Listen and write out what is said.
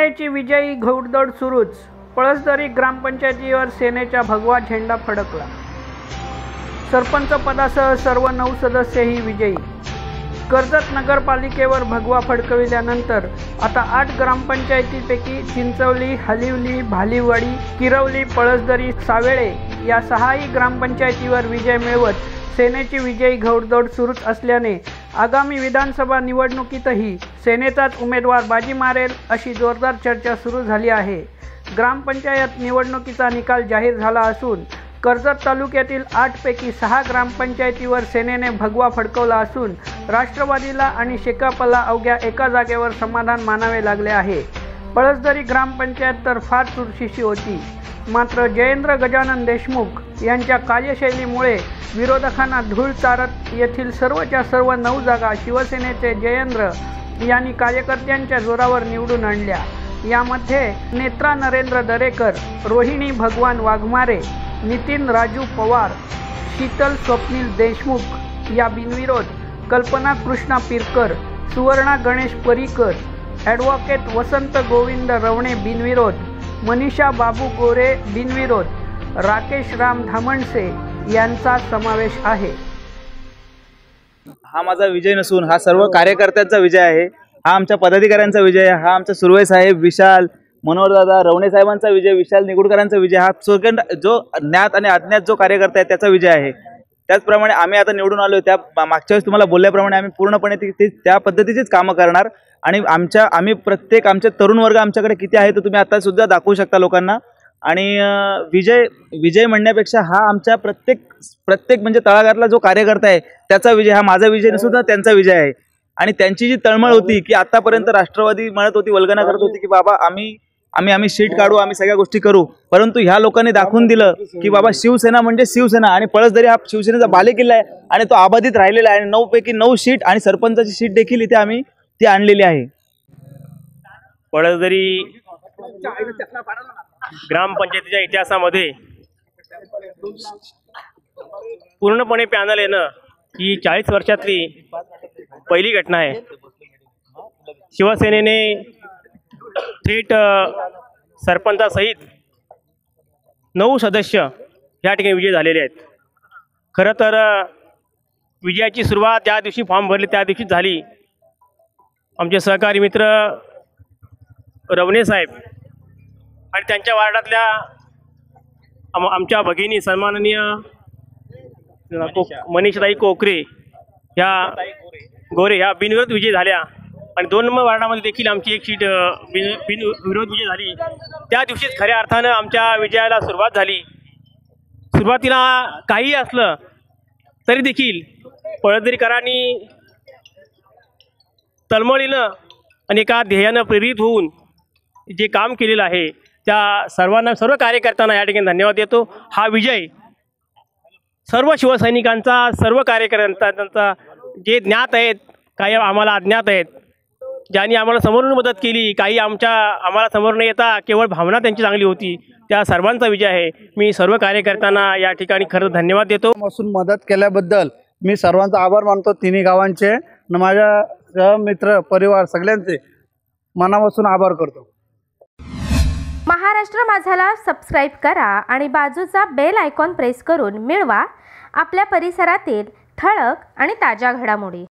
सेनेची विजयी घौडदौड सुरूच. पळसदरी ग्रामपंचायतीवर सेनेचा भगवा झेंडा फडकला. सरपंच पदासह सर्व नऊ सदस्यही विजयी. कर्जत नगरपालिकेवर भगवा फडकविल्यानंतर आता आठ ग्रामपंचायतीपैकी चिंचवली हलिवली भालिवडी किरवली पळसदरी सावेळे या सहाही ग्रामपंचायतीवर विजय मिळवत सेनेची विजयी घौडदौड सुरूच असल्याने आगामी विधानसभा निवडणुकीतही सेनेचाच उमेदवार बाजी मारेल अशी जोरदार चर्चा सुरू झाली आहे. ग्रामपंचायत निवडणुकीचा निकाल जाहीर झाला असून कर्जत तालुक्यातील आठपैकी सहा ग्रामपंचायतीवर सेनेने भगवा फडकवला असून राष्ट्रवादीला आणि शेकापला अवघ्या एका जागेवर समाधान मानावे लागले आहे. पळसदरी ग्रामपंचायत तर फार चुरशीशी होती. मात्र जयेंद्र गजानन देशमुख यांच्या कार्यशैलीमुळे विरोधकांना धूळ चारत येथील सर्वच्या सर्व नऊ जागा शिवसेनेचे जयेंद्र यांनी कार्यकर्त्यांच्या जोरावर निवडून आणल्या. यामध्ये नेत्रा नरेंद्र दरेकर रोहिणी भगवान वाघमारे नितीन राजू पवार शीतल स्वप्नील देशमुख या बिनविरोध कल्पना कृष्णा पिरकर सुवर्णा गणेश परीकर ॲडव्होकेट वसंत गोविंद रवणे बिनविरोध मनीषा बाबू गोरे बिनविरोध राकेश राम धामणसे यांचा समावेश आहे. हा माझा विजय नसून हा सर्व कार्यकर्त्यांचा विजय आहे. हा आमच्या पदाधिकाऱ्यांचा विजय आहे. हा आमचा सुरवे साहेब विशाल मनोहरदादा रवणे साहेबांचा विजय विशाल निगुडकरांचा विजय हा सुगंड जो ज्ञात आणि अज्ञात जो कार्यकर्ता आहे त्याचा विजय आहे. त्याचप्रमाणे आम्ही आता निवडून आलो त्या मागच्या वेळेस तुम्हाला बोलल्याप्रमाणे आम्ही पूर्णपणे ती ती- त्या पद्धतीचीच कामं करणार. आणि आमच्या आम्ही प्रत्येक आमचे तरुण वर्ग आमच्याकडे किती आहे तर तुम्ही आता सुद्धा दाखवू शकता लोकांना. आणि विजय विजय म्हणण्यापेक्षा हा आमच्या प्रत्येक प्रत्येक म्हणजे तळागाळातला जो कार्यकर्ता आहे त्याचा विजय हा माझा विजय हा. त्यांचा विजय आहे. आणि त्यांची जी तळमळ होती की आतापर्यंत राष्ट्रवादी म्हणत होती वल्गना करत होती की बाबा आम्ही आम्ही आम्ही सीट काढू आम्ही सगळ्या गोष्टी करू. परंतु ह्या लोकांनी दाखवून दिलं की बाबा शिवसेना म्हणजे शिवसेना आणि पळसदरी हा शिवसेनेचा बालेकिल्ला आहे आणि तो अबाधित राहिलेला आहे आणि नऊ पैकी नऊ सीट आणि सरपंचाची सीट देखील इथे आम्ही ती आणलेली आहे. पळसदरी ग्रामपंचायतीच्या इतिहासामध्ये पूर्णपणे पॅनल येणं ही चाळीस वर्षातली पहिली घटना आहे. शिवसेनेने थेट सरपंचासहित नऊ सदस्य या ठिकाणी विजय झालेले आहेत. खरं तर विजयाची सुरुवात ज्या दिवशी फॉर्म भरले त्या दिवशीच झाली. आमचे सहकारी मित्र रवणे साहेब आणि त्यांच्या वार्डातल्या आम आमच्या भगिनी सन्माननीय को मनीषताई कोकरे ह्या गोरे ह्या बिनविरोध विजय झाल्या. आणि दोन नंबर वार्डामध्ये देखील आमची एक सीट बिन बिन बिनविरोध विजय झाली. त्या दिवशीच खऱ्या अर्थानं आमच्या विजयाला सुरुवात झाली. सुरुवातीला काही असलं तरी देखील पळदरीकरांनी तळमळीनं आणि एका ध्येयानं प्रेरित होऊन जे काम केलेलं आहे त्या सर्वांना सर्व कार्यकर्त्यांना या ठिकाणी धन्यवाद देतो. हा विजय सर्व शिवसैनिकांचा सर्व कार्यकर्त्यांचा जे ज्ञात आहेत काही आम्हाला अज्ञात आहेत ज्यांनी आम्हाला समोरून मदत केली काही आमच्या आम्हाला समोर न येता केवळ भावना त्यांची चांगली होती त्या सर्वांचा विजय आहे. मी सर्व कार्यकर्त्यांना या ठिकाणी खरंच धन्यवाद देतो. पासून मदत केल्याबद्दल मी सर्वांचा आभार मानतो तिन्ही गावांचे. माझ्या मित्र परिवार सगळ्यांचे मनापासून आभार करतो. महाराष्ट्र माझाला सबस्क्राईब करा आणि बाजूचा बेल आयकॉन प्रेस करून मिळवा आपल्या परिसरातील ठळक आणि ताज्या घडामोडी.